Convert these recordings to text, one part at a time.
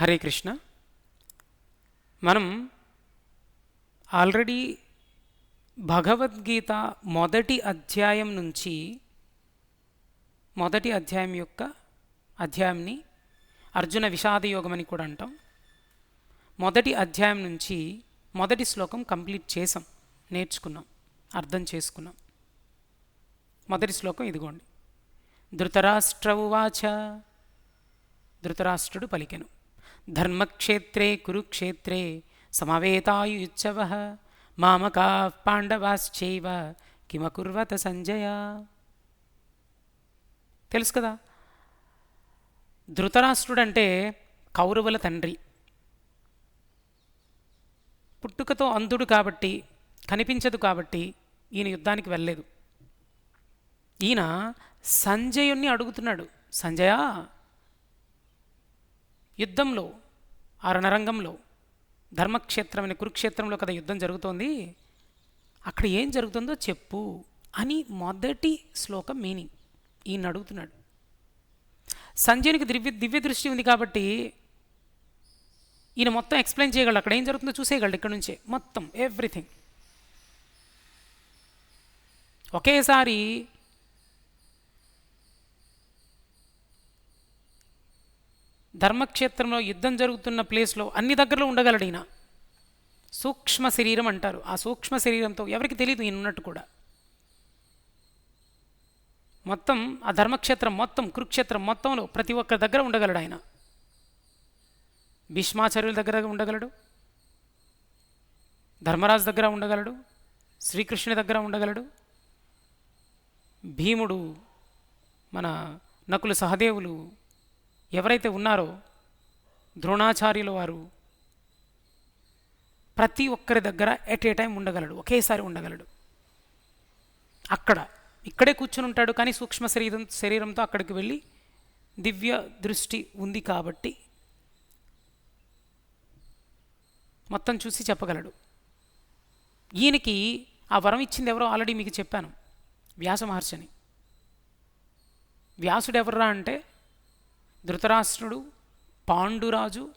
హరే కృష్ణ. మనం ఆల్రెడీ భగవద్గీత మొదటి అధ్యాయం నుంచి మొదటి అధ్యాయం యొక్క అధ్యాయంని అర్జున విషాద యోగం అని కూడా అంటాం. మొదటి అధ్యాయం నుంచి మొదటి శ్లోకం కంప్లీట్ చేసాం. నేర్చుకున్నాం. అర్థం చేసుకున్నాం. మొదటి శ్లోకం ఇదిగోండి. ధృతరాష్ట్ర ఉవాచ ధృతరాష్ట్రుడు పలికెను. ధర్మక్షేత్రే కురుక్షేత్రే సమవేతాయుత్సవ మామకా పాండవాశ్చైవ కిమకుర్వత సంజయ తెలుసు కదా? ధృతరాష్ట్రుడంటే కౌరవుల తండ్రి. పుట్టుకతో అంధుడు కాబట్టి కనిపించదు కాబట్టి ఈయన యుద్ధానికి వెళ్ళలేదు. ఈయన సంజయుణ్ణి అడుగుతున్నాడు. సంజయ! యుద్ధంలో ఆ రణరంగంలో ధర్మక్షేత్రమైన కురుక్షేత్రంలో కదా యుద్ధం జరుగుతోంది. అక్కడ ఏం జరుగుతుందో చెప్పు అని మొదటి శ్లోకం మీనింగ్ ఈయన అడుగుతున్నాడు. సంజయునికి దివ్య దివ్య దృష్టి ఉంది కాబట్టి ఈయన మొత్తం ఎక్స్ప్లెయిన్ చేయగలడు. అక్కడ ఏం జరుగుతుందో చూసేయగలడు ఇక్కడ నుంచే. మొత్తం ఎవ్రీథింగ్. ఒకేసారి ధర్మక్షేత్రంలో యుద్ధం జరుగుతున్న ప్లేస్లో అన్ని దగ్గరలో ఉండగలడు ఈయన. సూక్ష్మ శరీరం అంటారు. ఆ సూక్ష్మ శరీరంతో ఎవరికి తెలియదు ఈయన ఉన్నట్టు కూడా. మొత్తం ఆ ధర్మక్షేత్రం మొత్తం కురుక్షేత్రం మొత్తంలో ప్రతి ఒక్కరి దగ్గర ఉండగలడు ఆయన. భీష్మాచార్యుల దగ్గర ఉండగలడు. ధర్మరాజు దగ్గర ఉండగలడు. శ్రీకృష్ణుని దగ్గర ఉండగలడు. భీముడు మన నకులు సహదేవులు ఎవరైతే ఉన్నారో ద్రోణాచార్యుల వారు ప్రతి ఒక్కరి దగ్గర ఎట్ ఏ టైం ఉండగలడు ఒకేసారి ఉండగలడు. అక్కడ ఇక్కడే కూర్చుని ఉంటాడు కానీ సూక్ష్మ శరీరం శరీరంతో అక్కడికి వెళ్ళి దివ్య దృష్టి ఉంది కాబట్టి మొత్తం చూసి చెప్పగలడు. ఈయనకి ఆ వరం ఇచ్చింది ఎవరో ఆల్రెడీ మీకు చెప్పాను వ్యాస మహర్షిని. వ్యాసుడు ఎవర్రా అంటే ధృతరాష్ట్రుడు పాండురాజు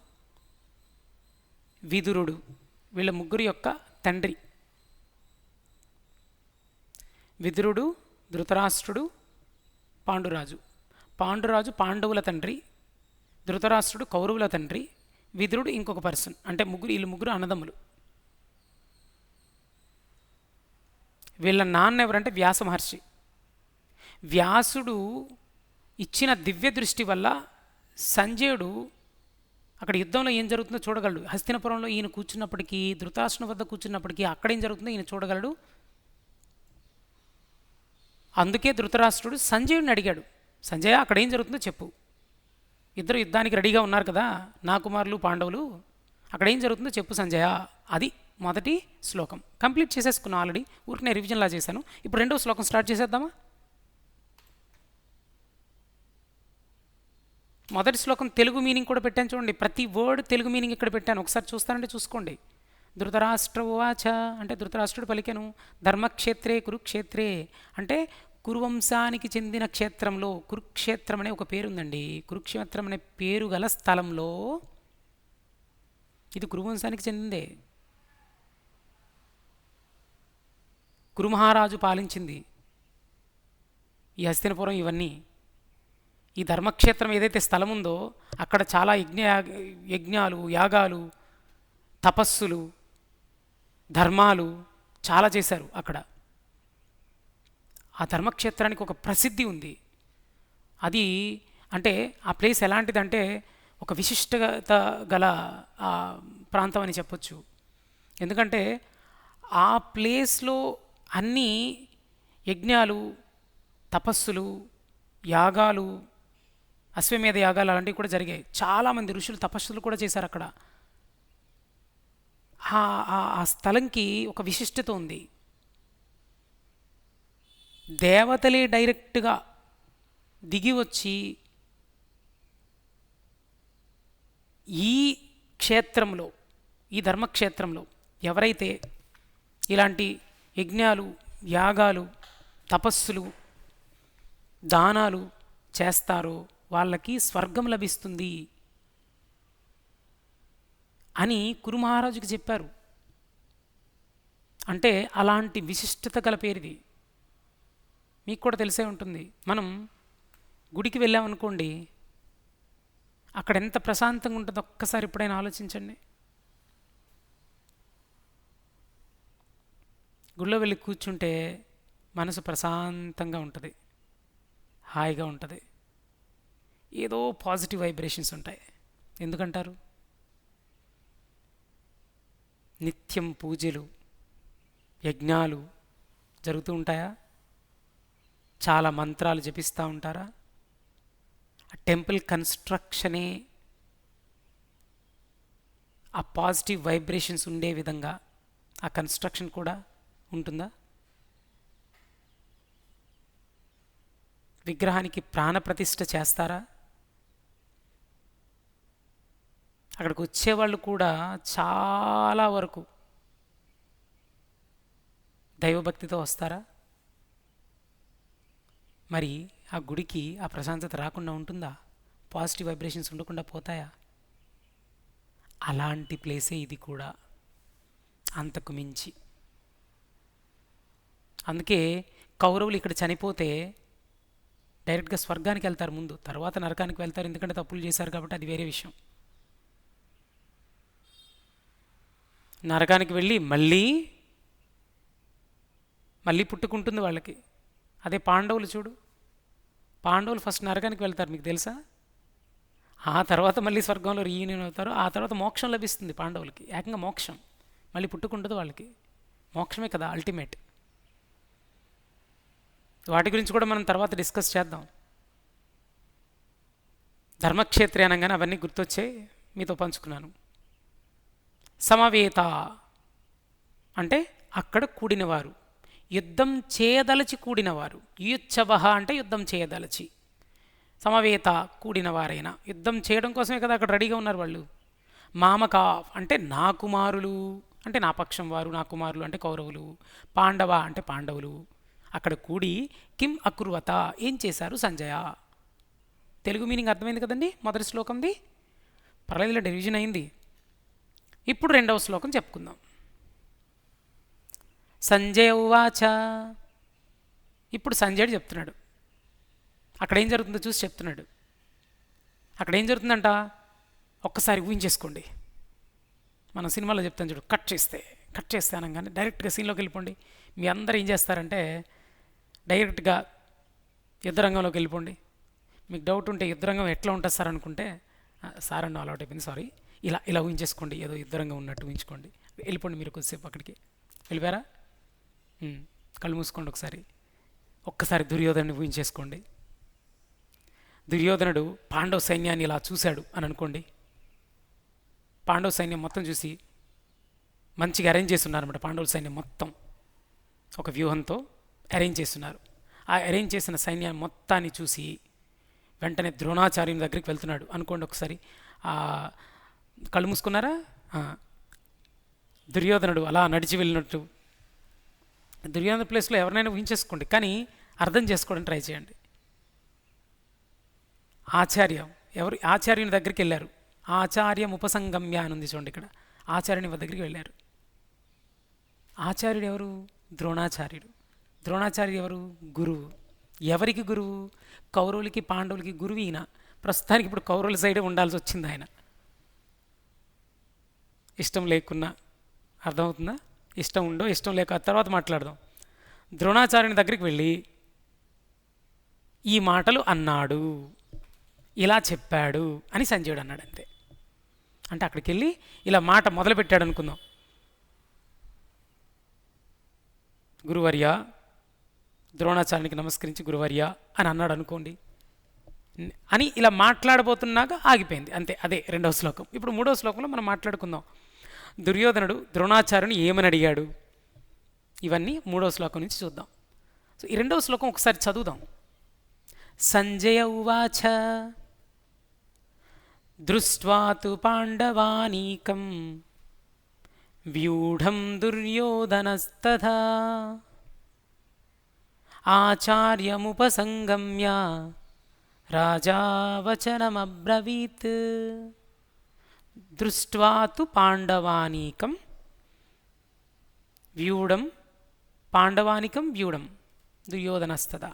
విదురుడు వీళ్ళ ముగ్గురు యొక్క తండ్రి. విదురుడు ధృతరాష్ట్రుడు పాండురాజు. పాండురాజు పాండవుల తండ్రి ధృతరాష్ట్రుడు కౌరవుల తండ్రి విదురుడు ఇంకొక పర్సన్. అంటే ముగ్గురు వీళ్ళు ముగ్గురు అన్నదమ్ములు. వీళ్ళ నాన్న ఎవరంటే వ్యాస మహర్షి. వ్యాసుడు ఇచ్చిన దివ్య దృష్టి వల్ల సంజయుడు అక్కడ యుద్ధంలో ఏం జరుగుతుందో చూడగలడు. హస్తినపురంలో ఈయన కూర్చున్నప్పటికీ ధృతాసనం వద్ద కూర్చున్నప్పటికీ అక్కడ ఏం జరుగుతుందో ఈయన చూడగలడు. అందుకే ధృతరాష్ట్రుడు సంజయుడిని అడిగాడు. సంజయ అక్కడ ఏం జరుగుతుందో చెప్పు. ఇద్దరు యుద్ధానికి రెడీగా ఉన్నారు కదా నా కుమారులు పాండవులు అక్కడ ఏం జరుగుతుందో చెప్పు సంజయ. అది మొదటి శ్లోకం. కంప్లీట్ చేసేసుకున్నాను ఆల్రెడీ. ఊరికి నేను రివిజన్లా చేశాను. ఇప్పుడు రెండో శ్లోకం స్టార్ట్ చేసేద్దామా? మొదటి శ్లోకం తెలుగు మీనింగ్ కూడా పెట్టాను చూడండి. ప్రతి వర్డ్ తెలుగు మీనింగ్ ఇక్కడ పెట్టాను. ఒకసారి చూస్తానంటే చూసుకోండి. ధృతరాష్ట్ర ఉవాచ అంటే ధృతరాష్ట్రుడు పలికెను. ధర్మక్షేత్రే కురుక్షేత్రే అంటే కురువంశానికి చెందిన క్షేత్రంలో కురుక్షేత్రం అనే ఒక పేరు ఉందండి కురుక్షేత్రం అనే పేరు గల స్థలంలో ఇది కురువంశానికి చెందిందే. కురుమహారాజు పాలించింది. ఈ హస్తినపురం ఇవన్నీ. ఈ ధర్మక్షేత్రం ఏదైతే స్థలం ఉందో అక్కడ చాలా యజ్ఞ యజ్ఞాలు యాగాలు తపస్సులు ధర్మాలు చాలా చేశారు అక్కడ. ఆ ధర్మక్షేత్రానికి ఒక ప్రసిద్ధి ఉంది. అది అంటే ఆ ప్లేస్ ఎలాంటిదంటే ఒక విశిష్టత గల ఆ ప్రాంతం అని చెప్పొచ్చు. ఎందుకంటే ఆ ప్లేస్లో అన్ని యజ్ఞాలు తపస్సులు యాగాలు అశ్వమేధ యాగాలు అలాంటివి కూడా జరిగాయి. చాలామంది ఋషులు తపస్సులు కూడా చేశారు అక్కడ. ఆ స్థలంకి ఒక విశిష్టత ఉంది. దేవతలే డైరెక్ట్గా దిగి వచ్చి ఈ క్షేత్రంలో ఈ ధర్మక్షేత్రంలో ఎవరైతే ఇలాంటి యజ్ఞాలు యాగాలు తపస్సులు దానాలు చేస్తారో వాళ్ళకి స్వర్గం లభిస్తుంది అని కురు మహారాజుకి చెప్పారు. అంటే అలాంటి విశిష్టత గల పేరుది. మీకు కూడా తెలిసే ఉంటుంది. మనం గుడికి వెళ్ళామనుకోండి అక్కడ ఎంత ప్రశాంతంగా ఉంటుందో ఒక్కసారి ఎప్పుడైనా ఆలోచించండి. గుళ్ళో వెళ్ళి కూర్చుంటే మనసు ప్రశాంతంగా ఉంటుంది. హాయిగా ఉంటుంది. ఏదో పాజిటివ్ వైబ్రేషన్స్ ఉంటాయి. ఎందుకంటారు? నిత్యం పూజలు యజ్ఞాలు జరుగుతూ ఉంటాయా? చాలా మంత్రాలు జపిస్తూ ఉంటారా? ఆ టెంపుల్ కన్స్ట్రక్షనే ఆ పాజిటివ్ వైబ్రేషన్స్ ఉండే విధంగా ఆ కన్స్ట్రక్షన్ కూడా ఉంటుందా? విగ్రహానికి ప్రాణప్రతిష్ఠ చేస్తారా? అక్కడికి వచ్చేవాళ్ళు కూడా చాలా వరకు. దైవభక్తితో వస్తారా? మరి ఆ గుడికి ఆ ప్రశాంతత రాకుండా ఉంటుందా? పాజిటివ్ వైబ్రేషన్స్ ఉండకుండా పోతాయా? అలాంటి ప్లేసే ఇది కూడా. అంతకు మించి. అందుకే కౌరవులు ఇక్కడ చనిపోతే డైరెక్ట్గా స్వర్గానికి వెళ్తారు ముందు. తర్వాత నరకానికి వెళ్తారు. ఎందుకంటే తప్పులు చేశారు కాబట్టి అది వేరే విషయం. నరకానికి వెళ్ళి మళ్ళీ మళ్ళీ పుట్టుకుంటుంది వాళ్ళకి. అదే పాండవులు చూడు. పాండవులు ఫస్ట్ నరకానికి వెళ్తారు మీకు తెలుసా? ఆ తర్వాత మళ్ళీ స్వర్గంలో రీయూనియన్ అవుతారు. ఆ తర్వాత మోక్షం లభిస్తుంది పాండవులకి. ఏకంగా మోక్షం. మళ్ళీ పుట్టుకుంటుంది వాళ్ళకి. మోక్షమే కదా అల్టిమేట్ వాటి గురించి కూడా మనం తర్వాత డిస్కస్ చేద్దాం. ధర్మక్షేత్రే అనగానే అవన్నీ గుర్తొచ్చాయి. మీతో పంచుకున్నాను. సమవేత. అంటే అక్కడ కూడినవారు. యుద్ధం చేయదలచి కూడినవారు. యుచ్చవ అంటే యుద్ధం చేయదలచి. సమవేత కూడినవారైనా. యుద్ధం చేయడం కోసమే కదా అక్కడ రెడీగా ఉన్నారు వాళ్ళు. మామక అంటే నా కుమారులు. అంటే నా పక్షం వారు నా కుమారులు అంటే కౌరవులు. పాండవ అంటే పాండవులు. అక్కడ కూడి కిం అకుర్వత ఏం చేశారు? సంజయ. తెలుగు మీనింగ్ అర్థమైంది కదండి మొదటి శ్లోకంది? పర్లేదులే డివిజన్ అయింది. ఇప్పుడు రెండవ శ్లోకం చెప్పుకుందాం. సంజయ్ ఉవాచ. ఇప్పుడు సంజయుడు చెప్తున్నాడు. అక్కడ ఏం జరుగుతుందో చూసి చెప్తున్నాడు. అక్కడ ఏం జరుగుతుందంట? ఒక్కసారి ఊహించేసుకోండి. మనం సినిమాలో చెప్తాను చూడు కట్ చేస్తే కట్ చేస్తే అనగానే డైరెక్ట్గా సీన్లోకి వెళ్ళిపోండి. మీ అందరూ ఏం చేస్తారంటే డైరెక్ట్గా యుద్ధరంగంలోకి వెళ్ళిపోండి. మీకు డౌట్ ఉంటే యుద్ధరంగం ఎట్లా ఉంటుంది సార్ అనుకుంటే సార్ అన్న అలవాటు అయిపోయింది సారీ. ఇలా ఇలా ఊహించేసుకోండి. ఏదో ఇద్దరంగా ఉన్నట్టు ఊహించుకోండి. వెళ్ళిపోండి మీరు కొద్దిసేపు అక్కడికి. వెళ్ళిపోయారా? కళ్ళు మూసుకోండి ఒకసారి. ఒక్కసారి దుర్యోధనని ఊహించేసుకోండి. దుర్యోధనుడు పాండవ సైన్యాన్ని ఇలా చూశాడు అని అనుకోండి. పాండవ సైన్యం మొత్తం చూసి మంచిగా అరేంజ్ చేస్తున్నారన్నమాట పాండవుల సైన్యం మొత్తం. ఒక వ్యూహంతో అరేంజ్ చేస్తున్నారు. ఆ అరేంజ్ చేసిన సైన్యాన్ని మొత్తాన్ని చూసి వెంటనే ద్రోణాచార్యుని దగ్గరికి వెళ్తున్నాడు. అనుకోండి ఒకసారి. కళ్ళు మూసుకున్నారా? దుర్యోధనుడు అలా నడిచి వెళ్ళినట్టు. దుర్యోధన ప్లేస్లో ఎవరినైనా ఊహించేసుకోండి కానీ అర్థం చేసుకోవడం ట్రై చేయండి. ఆచార్యం ఎవరు? ఆచార్యుని దగ్గరికి వెళ్ళారు. ఆచార్యం ఉపసంగమ్య అని ఉంది చూడండి ఇక్కడ. ఆచార్యుని దగ్గరికి వెళ్ళారు. ఆచార్యుడు ఎవరు? ద్రోణాచార్యుడు. ద్రోణాచార్యుడు ఎవరు? గురువు. ఎవరికి గురువు? కౌరవులకి పాండవులకి గురువు ఈయన. ప్రస్తుతానికి ఇప్పుడు కౌరవుల సైడే ఉండాల్సి వచ్చింది ఆయన. ఇష్టం లేకున్నా అర్థమవుతుందా? ఇష్టం ఉండో ఇష్టం లేక తర్వాత మాట్లాడదాం. ద్రోణాచార్యుని దగ్గరికి వెళ్ళి ఈ మాటలు అన్నాడు ఇలా చెప్పాడు అని సంజయుడు అన్నాడు అంతే. అంటే అక్కడికి వెళ్ళి ఇలా మాట మొదలుపెట్టాడు అనుకుందాం. గురువర్య ద్రోణాచార్యునికి నమస్కరించి గురువర్య అని అన్నాడు అనుకోండి. అని ఇలా మాట్లాడబోతున్నాక ఆగిపోయింది. అంతే అదే రెండవ శ్లోకం. ఇప్పుడు మూడవ శ్లోకంలో మనం మాట్లాడుకుందాం. దుర్యోధనుడు ద్రోణాచార్యుని ఏమని అడిగాడు? ఇవన్నీ మూడవ శ్లోకం నుంచి చూద్దాం. సో ఈ రెండవ శ్లోకం ఒకసారి చదువుదాం. సంజయ ఉవాచ దృష్ట్వాతు పాండవానీకం వ్యూఢం దుర్యోధనస్తథా ఆచార్యముపసంగమ్య రాజా దృష్ట్వాతు పాండవానీకం వ్యూఢం పాండవానికం వ్యూఢం దుర్యోధనస్తదా.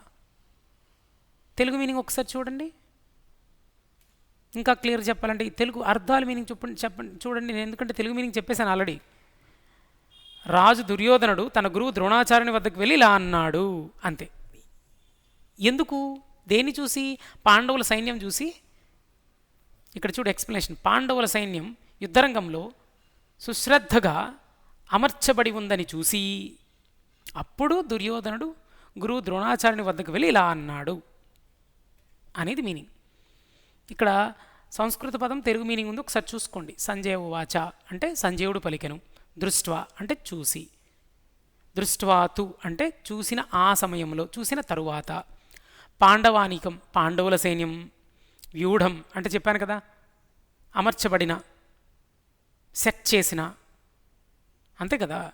తెలుగు మీనింగ్ ఒకసారి చూడండి. ఇంకా క్లియర్ చెప్పాలంటే తెలుగు అర్థాలు మీనింగ్ చెప్పండి చెప్పండి చూడండి నేను ఎందుకంటే తెలుగు మీనింగ్ చెప్పేశాను ఆల్రెడీ. రాజు దుర్యోధనుడు తన గురువు ద్రోణాచార్యుని వద్దకు వెళ్ళి ఇలా అన్నాడు అంతే. ఎందుకు? దేన్ని చూసి? పాండవుల సైన్యం చూసి? ఇక్కడ చూడు ఎక్స్ప్లెనేషన్ పాండవుల సైన్యం యుద్ధరంగంలో సుశ్రద్ధగా అమర్చబడి ఉందని చూసి అప్పుడు దుర్యోధనుడు గురువు ద్రోణాచార్యుని వద్దకు వెళ్ళి ఇలా అన్నాడు అనేది మీనింగ్ ఇక్కడ సంస్కృత పదం తెలుగు మీనింగ్ ఉంది. ఒకసారి చూసుకోండి. సంజయ వాచ అంటే సంజయుడు పలికెను. దృష్ట్వా అంటే చూసి. దృష్ట్వాతు అంటే చూసిన ఆ సమయంలో చూసిన తరువాత. పాండవానికం పాండవుల సైన్యం. వ్యూఢం అంటే చెప్పాను కదా అమర్చబడిన సెట్ చేసిన అంతే కదా.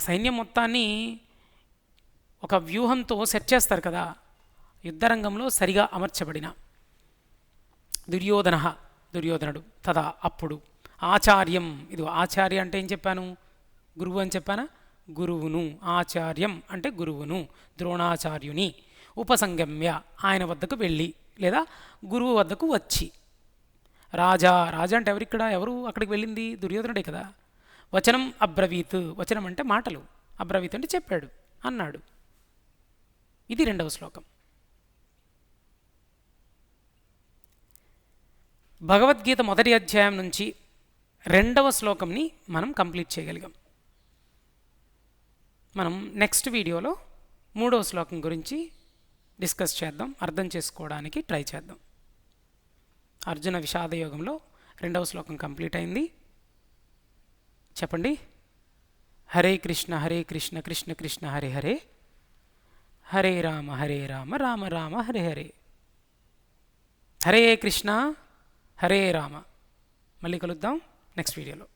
సైన్యం మొత్తాన్ని ఒక వ్యూహంతో సెట్ చేస్తారు కదా యుద్ధరంగంలో సరిగా అమర్చబడిన. దుర్యోధన దుర్యోధనుడు తదా అప్పుడు. ఆచార్యం ఇది ఆచార్య అంటే ఏం చెప్పాను? గురువు అని చెప్పానా? గురువును ఆచార్యం అంటే గురువును ద్రోణాచార్యుని. ఉపసంగమ్య ఆయన వద్దకు వెళ్ళి లేదా గురువు వద్దకు వచ్చి. రాజా రాజా అంటే ఎవరిక్కడ? ఎవరు అక్కడికి వెళ్ళింది? దుర్యోధనుడే కదా. వచనం అబ్రవీత్. వచనం అంటే మాటలు. అబ్రవీత్ అంటే చెప్పాడు అన్నాడు. ఇది రెండవ శ్లోకం. భగవద్గీత మొదటి అధ్యాయం నుంచి రెండవ శ్లోకంని మనం కంప్లీట్ చేయగలిగాం. మనం నెక్స్ట్ వీడియోలో మూడవ శ్లోకం గురించి డిస్కస్ చేద్దాం అర్థం చేసుకోవడానికి ట్రై చేద్దాం. అర్జున విషాద యోగంలో రెండవ శ్లోకం కంప్లీట్ అయింది. చెప్పండి. హరే కృష్ణ హరే కృష్ణ కృష్ణ కృష్ణ హరే హరే. హరే రామ హరే రామ రామ రామ హరే హరే. హరే కృష్ణ హరే రామ. మళ్ళీ కలుద్దాం నెక్స్ట్ వీడియోలో.